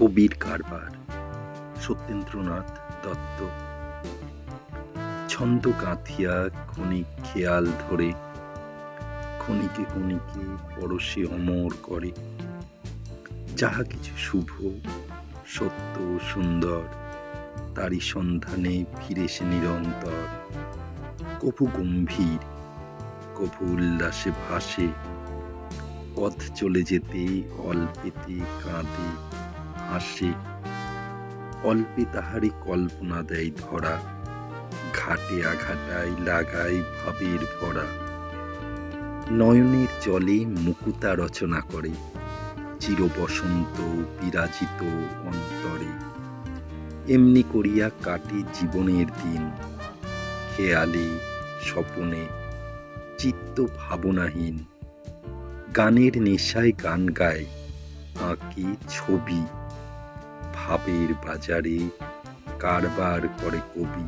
কবির কারবার, সত্যেন্দ্রনাথ দত্ত। ছন্দ কাঁথিয়া ক্ষণিক খেয়াল ধরে, ক্ষণিকে ক্ষণিকে পরশে অমর করে। যাহা কিছু শুভ, সত্য সুন্দর, তারই সন্ধানে ফিরে সে নিরন্তর। কভু গম্ভীর কভু উল্লাসে ভাসে, পথ চলে যেতে, অল্পেতে কাঁদে। হাসে অল্পে তাহারি কল্পনা দেয় ধরা। ঘাটে আঘাটায় লাগায় ভাবের ভরা। নয়নের জলে মুকুতা রচনা করে। চির বসন্ত বিরাজিত অন্তরে। এমনি করিয়া কাটে জীবনের দিন। খেয়ালে, স্বপনে, চিত্ত ভাবনাহীন। গানের নেশায় গান গায়, আঁকে ছবি। ভাবের বাজারে কারবার করে কবি।